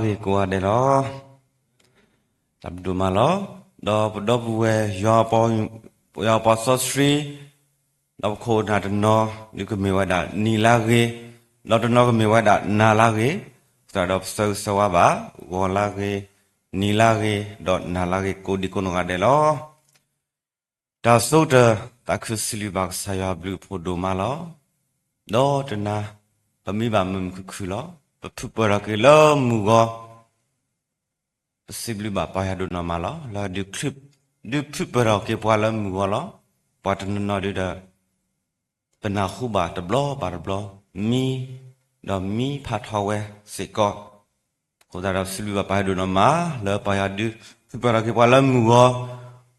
vì của đây đó tập đủ mà lo đó đó về do bao do bao số street đó khô na đó nó như cái miếng đã ni la ghê đó đó nó cái miếng đã na la ghê sau đó sơ sơ ba gò la ghê ni la ghê đó na la ghê cô đi cô nó đây lo đó số đó ta cứ xử lý bằng sai à blue phụ đồ mà lo đó đó na ပမိပါမမခုခုလော ပဖုပရကေလောမူကောပစိဘလဘပါရဒနမလောလာဒီခရစ်ဒီဖုပရကေပွာလမူကောလောပတနနဒီဒပနာခုဘာတဘလောပါတဘလောမီဒမီဖတ်ဟဝဲစေကောကိုဒါရဆလူဘပါရဒနမလာပါရဒီဖုပရကေပွာလမူကော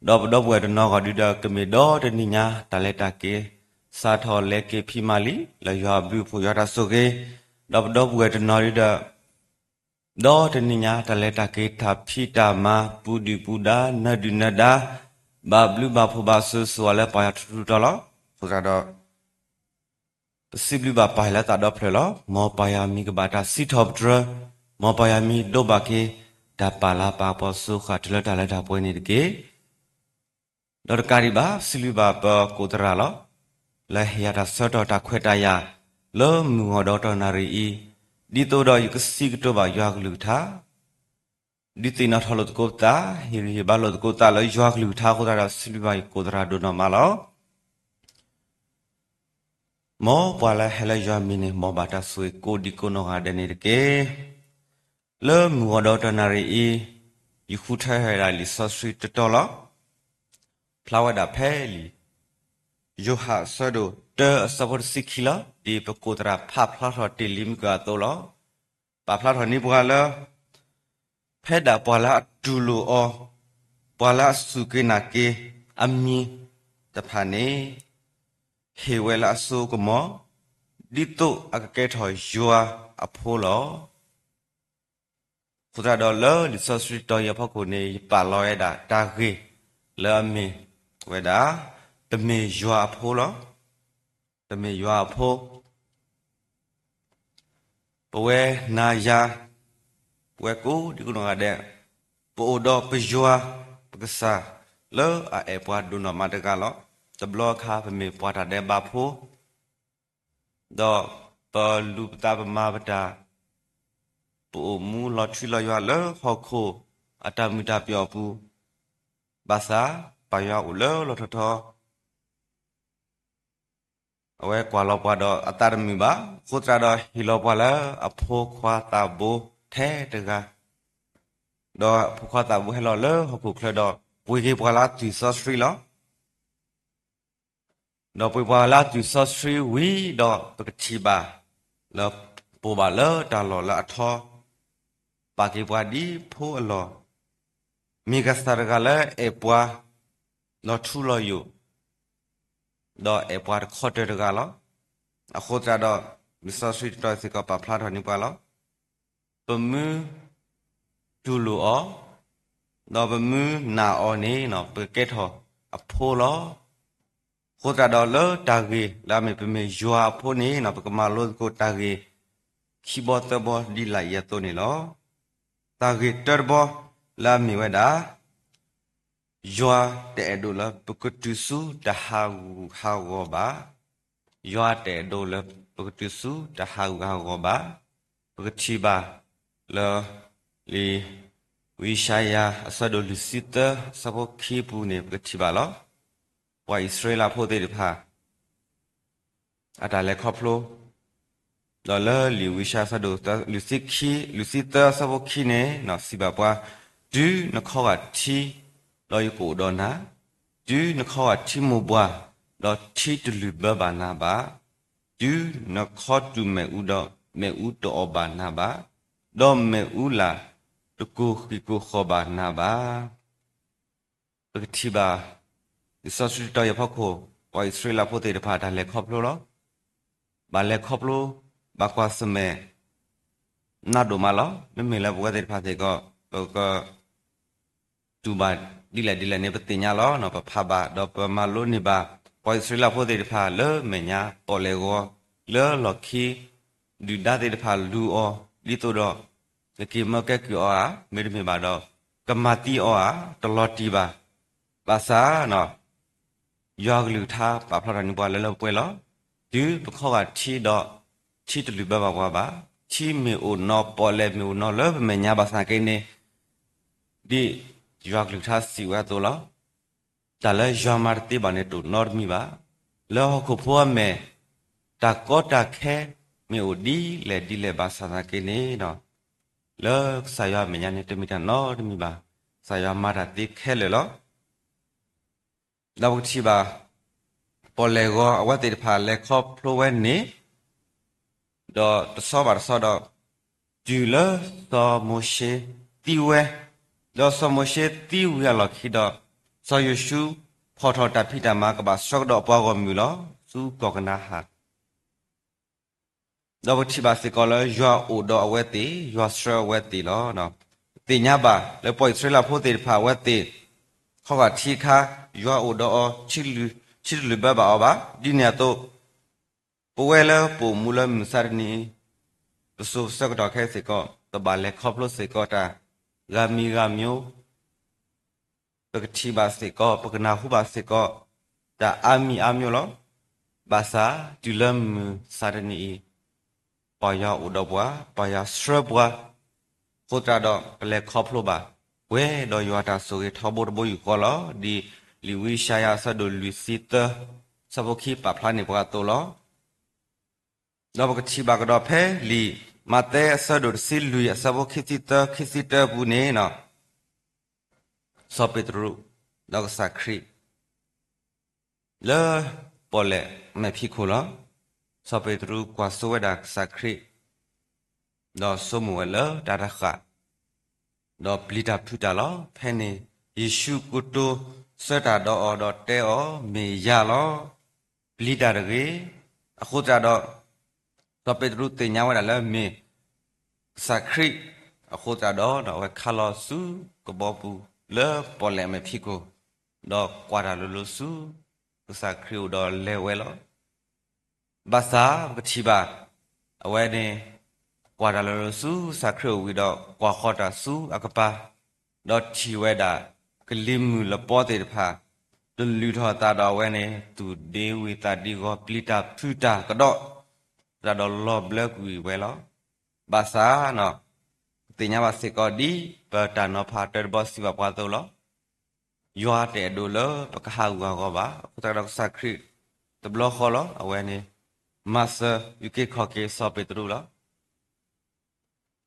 တော့တော့ဝဲတနောကဒီဒကမေတော့တနိညာတလက်တကေစာထောလက်ကေဖီမာလီလရွာဘူးဖူရတာဆိုကေ တော့တော့ဝဲတနော်ရဒတော့တနိညာတလက်တကေထာဖီတာမာပူဒီပူဒါနဒုနဒါဘာဘလူဘာဖူဘာဆူဆူလဲပါရထူတော်လောဆိုတော့ပစီဘလူဘာပါလာတာတော့ဖလောမောပါယာမီကဘာတာစီထော့ဒရမောပါယာမီဒိုဘာကေဒါပါလာပါပေါ်ဆုခတ်လတလက်တာပွဲနေတကေတော့ကာရီဘာစီလူဘာပကိုတရာလောလဲရတာစတော့တာခွဲတရ လောမူဟောတော့တနာရီဒီတော့တော့ယကစီကတော့ဘာရွာကလူသာဒီတိနာထလို့ကိုတာဟီရီဘာလို့ကိုတာလောရွာကလူသာကိုတာဆလူဘိုင်ကိုဒရာဒိုနမလောမောပွာလာဟဲလာရွာမီနေမောဘာတာဆွေကိုဒီကိုနောဟာဒနေတကေလောမူဟောတော့တနာရီယခုထဲဟဲလာလီဆော့စထရီတတော်လောဖလာဝဒါဖဲလီ yo ha sa do te sabor sikila di pekodra pha phla tho ti lim ka to lo pa phla tho ni bwa la phe da bwa la tu lo o bwa la su ke na ke ami ta pha ne he we la so ko mo di to a ke tho yo a pho lo ဖူတာဒေါ်လောလီဆော့စထရီတော်ရဖို့ကိုနေပါလောရတာတာခေလာမီဝဲတာတမေရွာဖိုးလော တမေရွာဖိုးပဝဲနာယာပဝဲကိုဒီကုနောကတဲ့ပိုတော့ပရွာပကစားလောအဲပွားဒုနမတကလောတဘလခါပမေပွားတာတဲ့ဘာဖိုးတော့ပလူပတာပမာပတာပိုမူလောထရီလောရွာလောခေါခိုအတမီတာပြောဘူးဘာသာပယောဥလောလောထထော အဝဲကွာလောပွားတော့အတရမီပါခုတရတော့ဟီလောပွားလာအဖိုးခွာတာဘူထဲတကတော့ဖိုးခွာတာဘူဟဲလောလေဟခုခလတော့ပွေကေပွားလာတီဆော့စထရီလောတော့ပွေပွားလာတီဆော့စထရီဝီတော့ပကတိပါလောပူပါလောတာလောလာအထောပါကေပွားဒီဖိုးအလောမိဂစတာကလည်းအပွားလောထူလောယူ တော့အပွားခေါ်တဲ့ကလောအခုတတော့မစ္စတာဆွီတော့စကပပလာထနိပါလောပမူဒူလိုအောတော့ပမူနာအောနေနော်ပကက်ထောအဖိုးလောခုတတော့လောတာဂေလာမေပမေယွာအဖိုးနေနော်ပကမာလို့ကိုတာဂေခီဘောတဘောဒီလာရတော့နေလောတာဂေတာဘောလာမီဝဒါ ယွာတဲ့ဒိုလပကတုစုတဟာဟာဝဘာယွာတဲ့ဒိုလပကတုစုတဟာဟာဝဘာပကတိဘာလောလီဝိရှာယာအစဒိုလူစစ်တစဘခိပူနေပကတိဘာလောဝါဣသရေလဖို့တဲ့ဖာအတားလက်ခေါဖလိုလောလလီဝိရှာစဒိုလူစစ်ခိလူစစ်တစဘခိနေနော်စီဘာပွားဒူနခေါကတီ လောယကိုဒေါ်နာဒူနခေါ်တိမဘွာလောချီတလူဘဘာနာဘာဒူနခေါ်တူမေဥဒမေဥတောဘာနာဘာဒေါ်မေဥလာတကူခိကိုခောဘာနာဘာပကတိဘာဒီဆော့စထရဖခိုဝိုင်စထရလာဖိုတေတဖာဒါလက်ခေါပလိုလောဘာလက်ခေါပလိုဘာကွာစမဲနာဒိုမာလောမေမေလာဘွားတေဖာတေကောကောတူဘာ ဒီလာဒီလာနေပတင်ညာလောနော်ပဖဘာတော့ပမလိုနေပါပွိုင်စရလာဖို့တဲ့ဖာလေမညာပေါ်လေကိုလေလော်ခီဒူဒါတဲ့ဖာလူအောလီတိုတော့တကိမကကူအာမေဒမေဘာတော့ကမတီအာတလော်တီပါပါစာနော်ယောဂလူထားပါဖလာနိပွားလဲလဲပွဲလောဒီပခောကချီတော့ချီတလူဘဘာကွာပါချီမေအိုနော်ပေါ်လဲမေအိုနော်လဲမညာပါစာကိနေဒီ ယောဂလူထားစီဝါတော့လောတလဲယောမာတီဘာနေတူနော်မီပါလောခုဖွားမဲတာကောတာခဲမေအိုဒီလေဒီလေဘာစာကိနေနော်လောဆာယမညာနေတမီတာနော်တမီပါဆာယမာတာတိခဲလေလောလောက်ချီပါပေါ်လေကောအဝတ်တေဖာလေခေါပလိုဝဲနေတော့တဆောပါဆောတော့ဂျူလာသောမိုရှေတီဝဲ တော့ဆောမိုရှေတီဝဲလောက်ခိတော့ဆောယရှုဖော်ထော်တဖိတမကပါဆော့တော့ပွားကောမြူလောစုကောကနာဟာတော့ချီပါစကောလရွာအိုတော့အဝဲတေရွာစရဝဲတေလောနော်တင်ညပါလေပွိုက်စရလာဖို့တေဖာဝဲတေခေါကထီခါရွာအိုတော့ချီလူချီလူဘဘာဘာဒီနေတော့ပဝဲလပူမူလမစရနီပစုစကတော့ခဲစကောတဘာလေခေါပလို့စကောတာ ဂါမီဂါမျိုးပကတိပါစကောပကနာဟုပါစကောတာအာမီအာမျိုးလောဘာသာတူလမ်စရနီပယာဥဒဘွာပယာစရဘွာကိုတာတော့ပလက်ခေါပလို့ပါဝဲတော့ယောတာဆိုရထဘောဘယူကောလောဒီလီဝီရှာယာဆဒိုလူစီတစဘခိပပလာနေဘွာတိုလောတော့ကတိဘာကတော့ဖဲလီ မတဲဆဒိုစီလူယစဘခိတိတခိစီတဘူးနေနော်စပက်ထရုတော့စခရီလေပေါ်လေမဖြစ်ခိုလောစပက်ထရုကွာဆိုဝဒါစခရီတော့စမဝလဒါရခတော့ပလီတာဖူတာလောဖဲနေယေရှုကုတိုစတာတော့အော်တော့တဲအော်မေရလောပလီတာရေအခုကြတော့ တော့ပေတရုတင်ညာဝလာလဲမေစခရီအခုကြတော့တော့ခါလောစုကဘောပူလေပေါ်လဲမဖြစ်ကိုတော့ကွာတာလူလူစုစခရီတော့လဲဝဲလောဘာသာကတိပါအဝဲနေကွာတာလူလူစုစခရီဝီတော့ကွာခေါ်တာစုအကပါတော့ချီဝဲတာကလိမှုလပေါ်တဲ့ဖာတလူထောတာတော်ဝဲနေသူဒေဝီတာဒီကိုပလီတာဖူတာကတော့ ဒါတော့လောဘလက်ဝီဝဲလောဘာသာနော်တင်ညာပါစေကောဒီပတာနောဖာတယ်ဘောစီဘပွားတော့လောယွာတဲ့ဒိုလပကဟာဝါကောပါပတတော့စခရီတဘလခေါ်လောအဝဲနေမတ်ဆာယူကေခေါ်ကေဆောပေတရူလော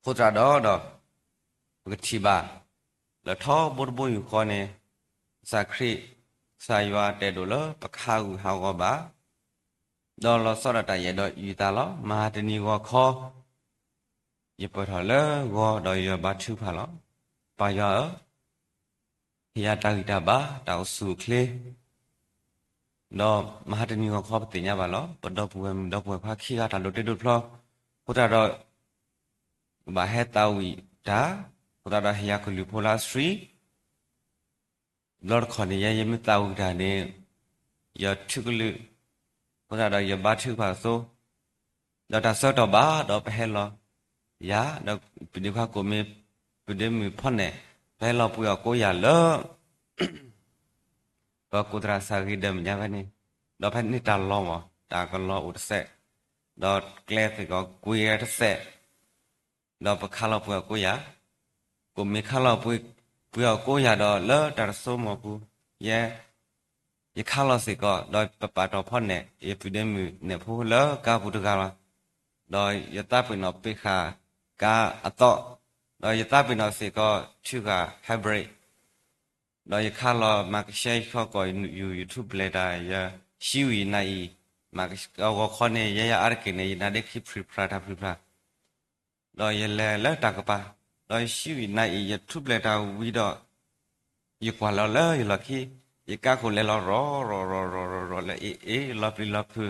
ခိုတာတော့တော့ကတိပါလထောဘုဘယူခေါ်နေစခရီစာယွာတဲ့ ဒေါ်လဆောရတရတော့ယူတာလမဟာတနီကခေါ်ရပထလဝဒေါ်ရဘထုဖလပါရဟိယတာဂိတာပါတောက်စုခလေတော့မဟာတနီကခေါ်ပတင်ရပါလပတော့ပွေတော့ပွေဖာခိကတာလို့တက်တို့ဖလခုတာတော့မဟေတာဝီဒါခုတာတော့ဟိယကလူဖိုလာစရီလော်ခဏရယမတာဝီဒါနေရထုကလူ ဟိုတာတော့ရဘာထုပါဆိုတော့တာဆော့တော့ဘာတော့ပဲဟဲလော ya da pidi kha ko me pidi mi phone be lo pu yo ko ya lo ba ko tra sa gi dem nya ba ni do pha ni ta lo mo ta ko lo u se do kle se ko ku ya se do pa kha lo pu ko ya ko me kha lo pu pu yo ko ya do lo ta so mo ยข้าเราสิก็โดยปปาตอพ่อเนี่ยเอพิเดมีเนี่ยพูดแล้วกาพุทธกาลโดยยตาเป็นนอปิคากาอตอโดยยตาเป็นนอสิก็ชื่อกาไฮบริดโดยข้าเรามากใช้ข้อก่อยอยู่ยูทูบเลยได้ยาชิวีนายมากเอาข้อเนี่ยยายาอาร์กินเนี่ยนาเด็กที่พรีพราทับพรีพราโดยยเลแล้วตากปะโดยชิวีนายยทูบเลยได้วีดอยกว่าเราเลยหรอคี อีกาคนเลยรอรอรอรอรอรอรอแล้วเอเอรับรีรับคือ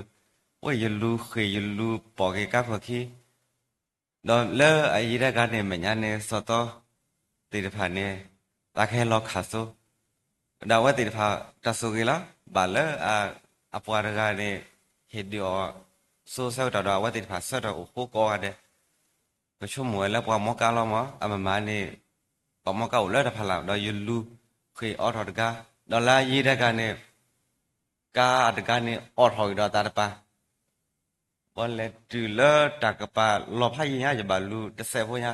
โอ้ยยลูเคยยลูปอกอีกาคนขี้ดอนเลอไอ้ยีได้การเนี่ยมันยันเนี่ยสตอติดผ่านเนี่ยตาแค่รอขาโซดาวว่าติดผ่านจะสุกีละบาเลออ่าอปวารกาเนี่ยเฮดดีออโซเซลดาวว่าติดผ่านเซลดาวโอ้โหก่อนเนี่ยก็ชั่วโมงแล้วพอมอกาลอมออามามาเนี่ยพอมอกาอุเลอดผ่านแล้วดอยยลูเคยออทอดกา ဒေါ်လာရေးတဲ့ကနေကာတကနေအော်ထော်ရတော့တာတပါဘောလက်တူလတကပါလောဖိုင်ရရပါလူတဆက်ဖို့ရ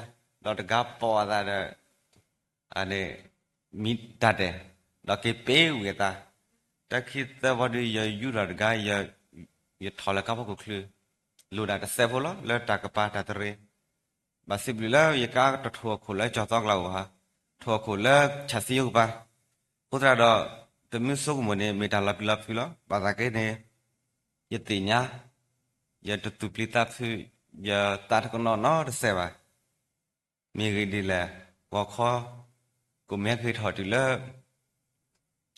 တော့တကပေါ်တာတဲ့အနေမိတတ်တယ်တော့ကေပေးဝေတာတခိတဝဒရယူရတကရရထော်လကဘကိုကလူလူတာတဆက်ဖို့လောလတကပါတတရေမစိဘလရကတထောခုလဲကြောက်တော့လောက်ဟာထောခုလဲချက်စီယုပါ ဥဒရတော့တမျိုးစုကမနေမေတ္တာလပိလဖီလောဘာသာကေနေယတိညာ ya tu plita phu ya ta ko no no de se ba mi gi di la wa kho ko me khi tho tu la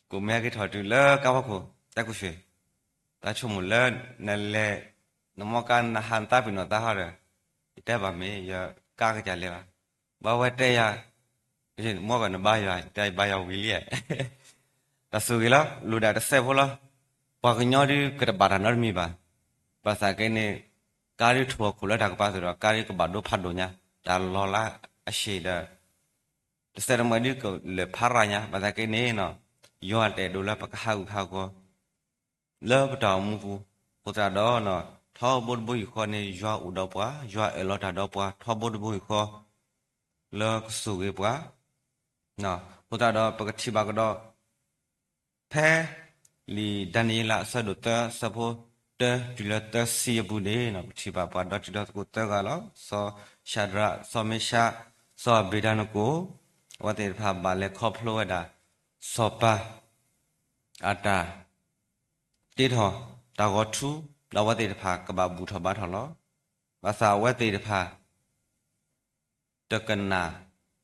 ko me khi tho tu la ka wa ko ta ku shwe ta chu mu la na le no mo kan na han ta pi no ta ha de ta ba me ya ka ka ja le ba ba wa te ya ni mo ga na ba ya ta ba ya wi le ta su gi la lu da de se bo la pa ga nyo di ka ba ra na mi ba ပါစာကဲနေကာရီထောခုလတာကပါဆိုတော့ကာရီကဘာဒိုဖတ်ဒိုညာဒါလောလာအရှိဒတစရမဒီကလေဖာရညာပါစာကဲနေနော်ယောတဲ့ဒိုလာပကဟာဥခါကောလောပတောင်မူဘူးပူတာတော့နော်ထောဘုတ်ဘွိခေါ်နေယောဥတော့ပွားယောအလောတာတော့ပွားထောဘုတ်ဘွိခေါ်လောကစုကေပွား နော်ပူတာတော့ပကတိပါကတော့ဖဲလီဒနီလာဆဒုတဆဖို့တဒီလတစီဘူနေနော်ချိပါပါဒတ်ဒတ်ကိုတကလောစောရှာဒရာစောမေရှာစောဘေဒနကိုဝတေဖာဘာလေခေါဖလိုဝဒါစောပါအတာတေထောတာဂောထူလဝတေဖာကဘာဘူးထဘာထလောဘာသာဝတေဖာတကနာ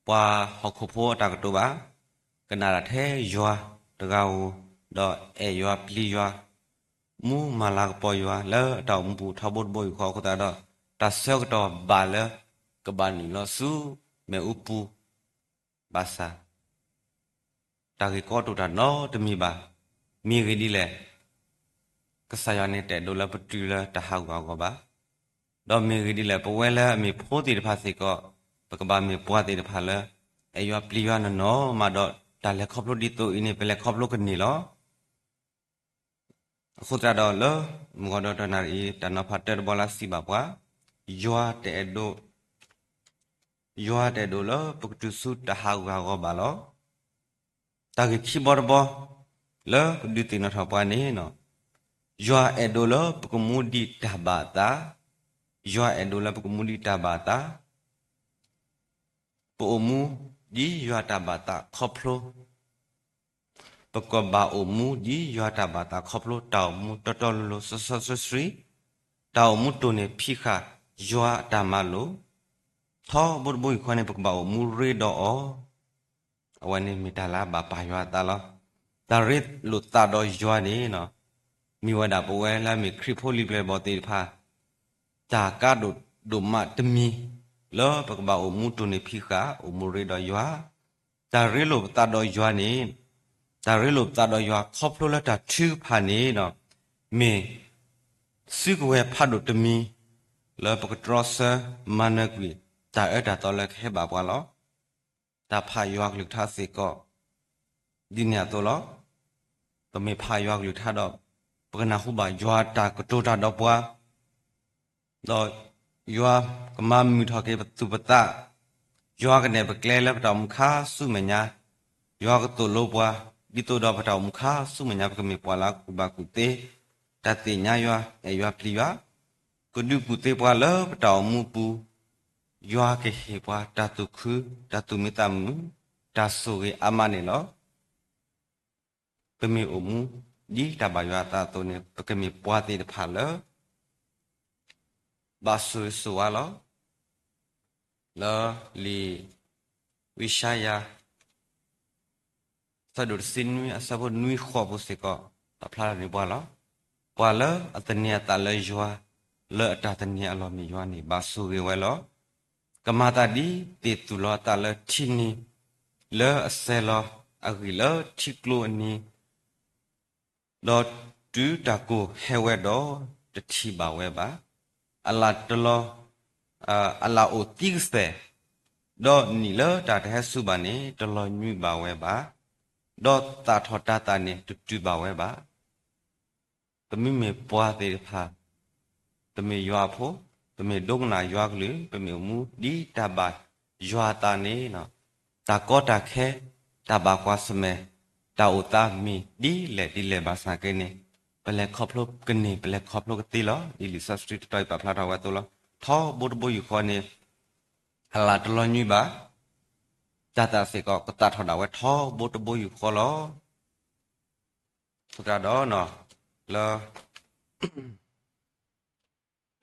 ပွာဟခုဖိုတာကတူပါကနာရထဲယွာတကောတော့အေယွာပလီယွာမူမလာပေါ်ရွာလဲတောင်ဘူးထဘတ်ဘွိခေါ်ခတာတော့တဆောက်တော့ဘာလဲကဘာနီလောစုမေဥပူဘာသာတာကေကောတူတာနော်တမီပါမိဂီဒီလေကဆာယနေတဲ့ဒိုလာပတူလာတဟောက်ကောပါတော့မိဂီဒီလေပဝဲလဲအမေဖိုးတီတဖာစီကော ပကဘာမေပွားတီတဖာလဲအယောပလီယနော်မတော့တာလက်ခေါပလို့ဒီတူအင်းပလက်ခေါပလို့ကနေလောခုတတော်လမဂဒတနာရီတနဖတ်တဲ့ဘလာစီပါပွားယွာတဲ့ဒိုယွာတဲ့ဒိုလပုကတုစုတဟာဂါဂဘာလောတာဂိခိဘောဘောလဒုတိနထပွားနေနော်ယွာအဒိုလပကမူဒီတဘာတာယွာအဒိုလပကမူဒီတဘာတာ ပိုမူဒီယွာတဘာတာခေါပလိုပကဘာအမူဒီယွာတာဘာတာခေါပလိုတောင်မူတတော်လိုဆဆဆစရီတောင်မူတုန်ဖိခာယွာတာမလိုသောဘုဒ္ဘွိခွနဲ့ပကဘာအမူရေတော့အဝနေမီတာလာဘာပါယွာတာလောတာရစ်လူတာတော့ယွာနေနော်မိဝဒပဝဲလာမီခရစ်ဖိုလီပလေဘောတေဖာတာကဒုဒုမတမီ လောပကဘာအမူတုန်ဖိခာအမူရေတော့ယွာတာရစ်လူတာတော့ယွာနေဒါရလို့တာတော့ရွာခေါပလိုလက်တာသူဖာနေတော့မင်းစုကွယ်ဖတ်လို့တမီလောပကထရဆာမနကွေတာအဲ့တာတော့လက်ခဲပါပွားလောတာဖာရွာကလူထားစေကောဒီညတော့လောတမေဖာရွာကလူထားတော့ပကနာခုပါရွာတာကတိုတာတော့ပွားတော့ ရွာကမမီထော်ကေသူပတာရွာကနေပကလဲလက်တော်မခါစုမညာရွာကတူလို့ပွား dito da patau mukha su menya ka mi pwala ku ba ku te ta te nya ywa e ywa pli ywa ku du ku te pwa la patau mu pu ywa ke he pwa ta tu khu ta tu mi ta mu ta so ge ama ne lo pe mi o mu di ta ba ywa ta to ne pe ke mi pwa te de pha la ba su su wa lo la li vishaya ส ဘာဆူဆူဝါလောလောလီဝိရှာယာသဒုစင်နွေအစဘနွေခေါ်ပုစေကအဖလာနေပွာလောပွာလအတနီယတလေယွာလောအတတနီယအလောမီယွာနေဘာဆူဝေဝဲလောကမတာဒီတေတူလောတလေချီနီလောအဆဲလောအဂီလောချီကလိုအနီလောတူတကိုဟဲဝဲတော့တတိပါဝဲပါ အလာတလောအာအလာအိုတိစတဲ့တော့နီလတာတဲ့ဆုပါနေတလောညွပါဝဲပါတော့တာထောတာတာနေတူတူပါဝဲပါတမိမေပွားတဲ့ဖာတမေရွာဖို့တမေဒုံနာရွာကလေးတမေမူဒီတဘာရွာတာနေနော်တာကောတာခဲတဘာကွာစမဲတာဥတာမီဒီလေဒီလေဘာစာကနေ ပလက်ခေါပလုကနေပလက်ခေါပလုကတိလောဒီလီဆာစထရီတိုင်ပါဖလာတာဝဲတိုလောထောဘုဒ္ဓဘယူခေါ်နေဟလာတလောညွပါတတာစေကောကတထော်တာဝဲထောဘုဒ္ဓဘယူခေါ်လောဆိုတာတော့နော်လော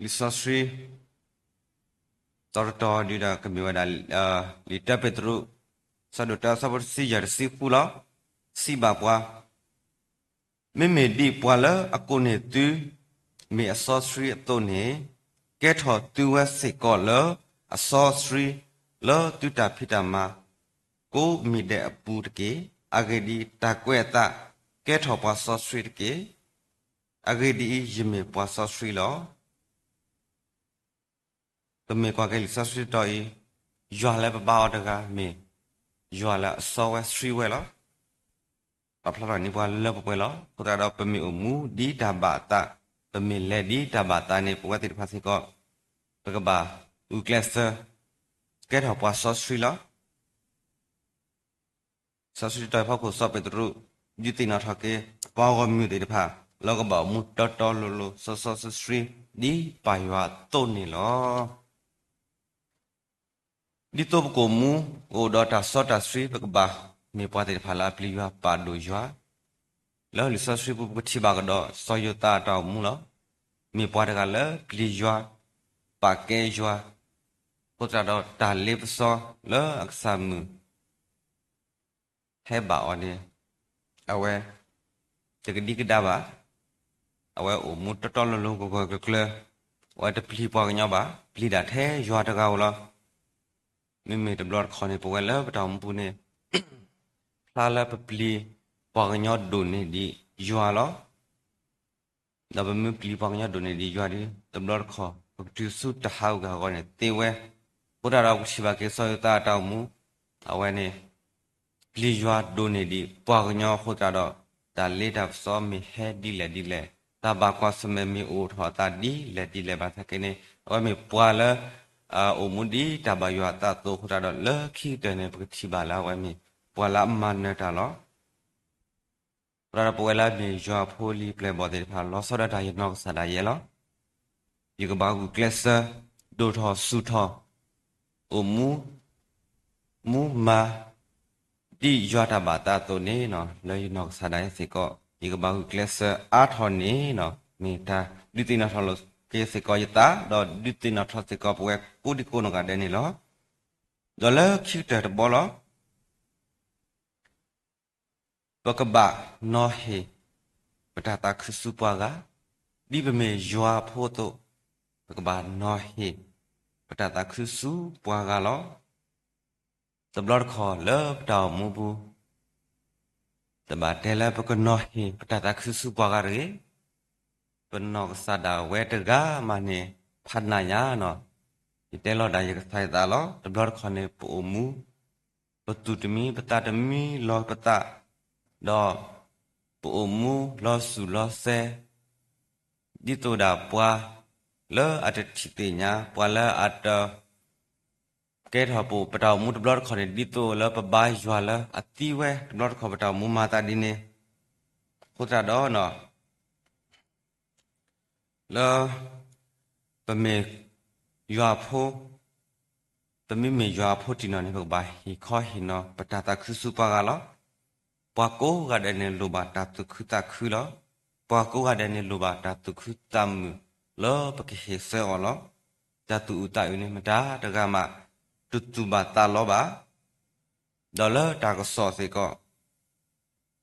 လီဆာစထရီတော်တော်ဒီတာကမြဝဒါလီတပက်ထရုဆဒတာဆဘစီရစီကူလောစီဘာပွား မေမေဒီပွာလာအကိုနေတူမေအစောစရီအတုန်နေကဲထော်တူဝဲစေကောလအစောစရီလောတူတာဖိတမကိုမိတဲ့အပူတကေအဂေဒီတကွဲ့တာကဲထော်ပွားစောစရီတကေအဂေဒီယမေပွားစောစရီလောတမေကွာကဲလစောစရီတော့ရွာလဲပပောတကမေရွာလဲအစောဝဲစရီဝဲလော ပပလာနိပွားလဲပပွဲလောခတာတော့ပမေအမူဒီတဘာတာပမေလက်ဒီတဘာတာနေပဝတိဖာစီကောပကဘာဥကလစကဲထော်ပွားစောစရီလောစောစရီတော့ဖောက်ကိုစောပေတရုယူတိနာထကေပေါကမြူတေတဖာလောကဘာမူတတော်လိုလိုစောစောစရီဒီပါယွာတုန်နေလော dito ko mu o data sota sri ba me pate phala pliwa pa do ywa lo li sa sri bu thi ba ga do so yo ta ta mu lo me pa ga le pli ywa pa ke ywa ko ta do ta le so lo ak sa mu he ba o ne awe te ga di ga da ba awe o mu to to lo lo ko ko kle wa te pli pa ga nya ba pli da the ywa ta ga lo မိမိတဘလတ်ခေါနေပဝဲလပတောင်ပူနေ ဖလာလပပလီပကညောဒုန်နေဒီယွာလောဒါဘမပလီပကညောဒုန်နေဒီယွာဒီတဘလတ်ခေါပကတူစုတဟောက်ကခေါနေတေဝဲဘုရားတော်ရှိပါကေဆောယတာတောင်မူအဝဲနေပလီယွာဒုန်နေဒီပကညောခေါတာတော့ဒါလေးတာစောမီဟဲဒီလေဒီလေတာဘာကွာစမေမီအိုထောတာဒီလေဒီလေဘာသကေနေအဝဲမီပွာလာအာအမွန်ဒီတဘယတာတိုခရတော့လခိတဲ့နေပတိပါလာဝဲမီ ပွာလာမန်နေတာလောပရပွေလာမြေရွာဖိုလီပလေဘော်တဲ့ဖာလောဆောဒတာယေနော့ဆာဒါယေလောဒီကဘာကူကလစ်ဆာဒိုထောဆူထောအမူမူမာဒီရွာတာဘာတာတိုနေနော်လေနော့ဆာဒါယေစေကောဒီကဘာကူကလစ်ဆာအာထောနေနော်မီတာဒီတိနာထောလောကေစေကောယတာဒဒိတိနာထစေကောပွဲကိုဒီကိုနကတဲ့နေလောဒလခိတဲ့ဘောလော ပကဘာနောဟေပတတာခစုပွားကဒီပမေယွာဖို့တော့ပကဘာနောဟေပတတာခစုပွားကလောတဘလတ်ခေါ်လောတောင်မူဘူးတဘာတဲလပကနောဟေပတတာခစုပွားကရေပနောကစဒါဝဲတကမနေဖတ်နာညာနော်ဒီတဲလောဒါရကဖိုင်တာလောတဘလခနေပူမူပတုတမီပတတမီလောပတ တော့ပူမူလောစုလောဆဲဒီတိုဒါပွာလောအတတိတညာပွာလောအတကဲထောပူပတောင်မူတဘလခနေဒီတိုလောပဘိုင်ရွာလောအတိဝဲတဘလခပတောင်မူမာတာဒီနေခုတာတော့နော်လာပမေယွာဖိုပမေမေယွာဖိုတီနော်နေဘဘဟီခေါ်ဟီနော်ပတတာခုစုပါကလော ပွားကိုကတဲ့နေလိုပါတတုခုတခုလောပွားကိုကတဲ့နေလိုပါတတုခုတမ်လောပကေဟေဆေောလောတတုဥတယနေမတာတကမတုတုပါတာလောပါဒေါ်လာတာကစောစေကော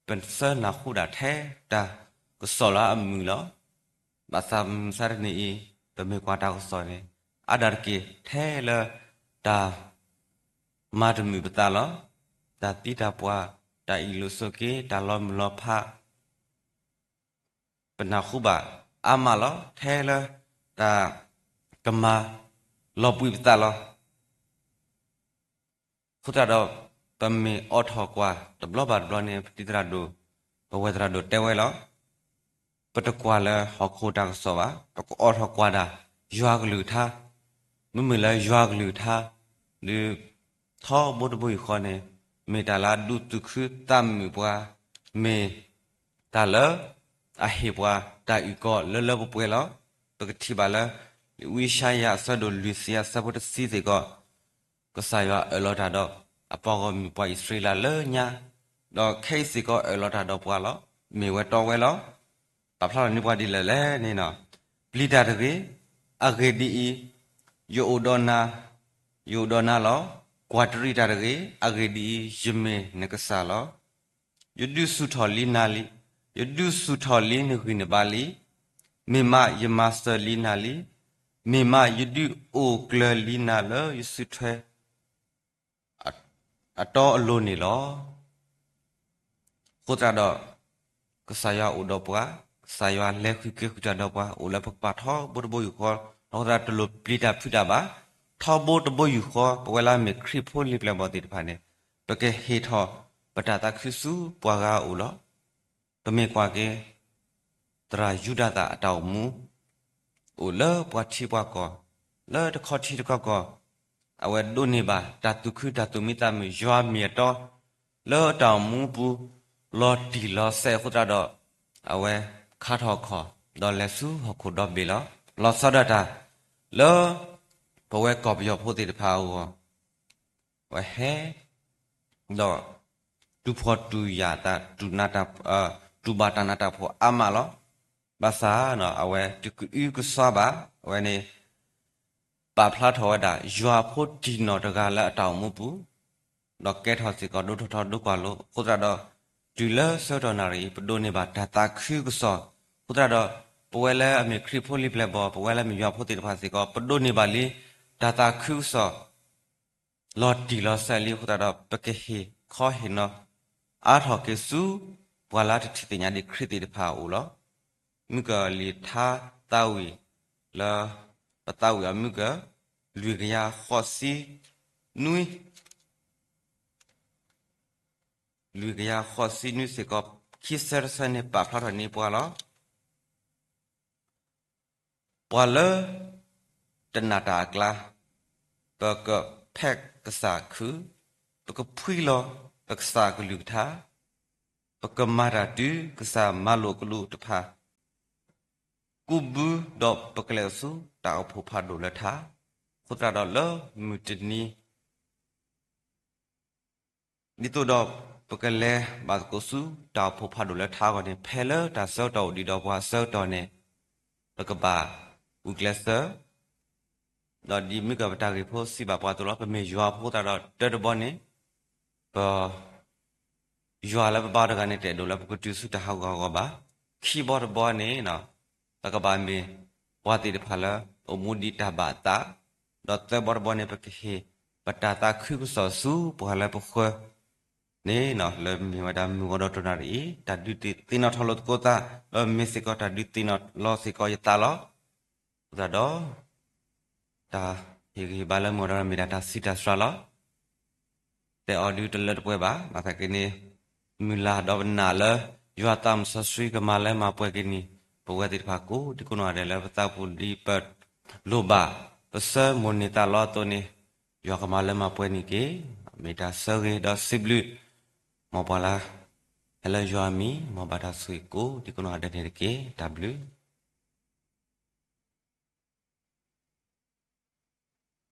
ပန်ဆာနာခုဒါထဲတာကစောလာအမူလော basam sarni i peme kwata ko sone adar ke thela ta madmi batalo ta ti ta pwa ta ilu so ke ta lo mlo pha pana khu ba ama lo thela ta kama လောပွိပတာလောခုတတော့ပမေအော်ထောကွာတဘလဘတ်ဘလနေပတိတရဒိုဘဝတရဒိုတဲဝဲလောပတကွာလဲဟောခိုတာဆောပါတကောအော်ထောကွာတာရွာကလူထားမမလဲရွာကလူထားဒီသောဘဒဘွိခေါနေ မေတလာဒုတုခတမ်မီပွားမေတာလအဟေပွားတာဤကောလလဘပွေလောတကတိပါလားဝိရှာယဆဒိုလူစီယာဆဘတ်စီစေကောကဆာယအလောတာတော့အပေါ်ကမြပွားဣသရေလလေညာတော့ခိစီကောအလောတာတော့ပွားလောမေဝတော်ဝဲလောပဖလာနိပွားဒီလေလေနေနော်ပလီတာတကေအဂေဒီယိုဒနာယိုဒနာလော ကွာတရီတာတကေအဂေဒီယမေနကဆာလောယဒုစုထော်လီနာလီယဒုစုထော်လီနခိနပါလီမေမယမစတာလီနာလီမေမယ ဒုအိုကလလီနာလယစုထွဲအတော်အလိုနေလောကိုတရတော့ကဆာယဥဒပွားဆာယလက်ခိကေခုတတော့ပွားအိုလပပထောဘုဒဘယူခေါ်တော့ရတလပလီတာဖိတာပါထောဘုဒဘယူခေါ်ပဝလာမေခရိဖိုလီပလဘောတိတဖာနေပကေဟေထောပတတာခရစ်စုပွားကားအိုလောပမေကွာကေတရာယူဒတာအတောင်မူအိုလောပွားချီပွားကောလောတခေါ်ချီတကောကောအဝဲဒုန်နေပါတတုခုတတုမိတမရွာမြေတော့လောတောင်မူပူလောတီလောဆဲခုတတော့အဝဲခါထော်ခေါ်ဒေါ်လက်စုဟခုတော့ဘီလောလောဆဒတာလော ဘဝဲကော်ပြောဖို့တိတဖာဦးဝဲဟဲတော့တူဖို့တူရတာတူနာတာအာတူဘာတနာတာဖို့အမလောဘာသာနော်အဝဲတူကူကစဘာဝဲနေပါဖလာထောဒါယွာဖို့ဒီနော်တကလည်းအတောင်မှုပူတော့ကဲထော်စီကဒုထထော်ဒုကွာလို့ခုတတော့ဒီလဆော်တော်နာရီပဒိုနေပါဒါတာခူကစောခုတတော့ပွဲလဲအမေခရီဖိုလီပလက်ဘောပွဲလဲမြရွာဖို့တေတဖာစီကပဒိုနေပါလီ ဒါတာခူစောလော်တီလော်ဆယ်လီခုတတော့ပကေဟီခေါ်ဟီနော်အားထော်ကေစုဘွာလာတတိတညာဒီခရစ်တေတဖာဦးလောမြကလီသာတာဝီလာပတာဝီအမြကလူကရခေါ်စီနွိလူကရခေါ်စီနွိစေကခိစရစနေပါဖလာနေပွာလောပွာလ တနာတာကလာပကဖက်ကစားခုပကဖွီလောပကစားကလူသာပကမာရာတူကစားမလိုကလူတဖာကုဘူးတော့ပကလေဆူတာအဖို့ဖတ်လို့လက်ထားခုတရတော့လမူတနီဒီတော့တော့ပကလေဘာကိုဆူတာအဖို့ဖတ်လို့လက်ထားကနေဖဲလတာဆော့တော့ဒီတော့ဘွာဆော့တော့နေပကပါဥကလဆာ တော့ဒီမိကပတာကေဖို့စီပါပွားတော့ပမေရွာဖို့တာတော့တတဘောနေဘာရွာလည်းပါတကနေတဲ့လို့လည်းကတူစုတဟောက်ကောပါခီဘော့ဘောနေနော်တကဘာမေဝါတိတဖလာအမူဒီတဘာတာတော့တဘော့ဘောနေပခေပတာတာခึกစောစုဘောလည်းပခွနေနော်လေမိမဒမ်ငေါ်တော့တနာရီတဒုတိတင်တော်ထလို့ကိုတာမေစိကောတဒုတိနော်လောစိကောယတာလောဒါတော့ တာဟေဂီဘာလမောရမီဒတာစီတာစရလောတဲ့အော်ဒီတလက်ပွဲပါမသကိနေမီလာတော့နာလယွာတမ်ဆဆွေကမလဲမပွဲကိနီပဝတိဖာကိုဒီကုနောရလေပတာပူဒီပတ်လိုဘာပစမွန်နီတာလောတိုနီယောကမလမပွဲနီကေမေတာဆရေဒစိဘလူမောပလာဟဲလယွာမီမောဘာတာဆွေကိုဒီကုနောရတဲ့ကေ W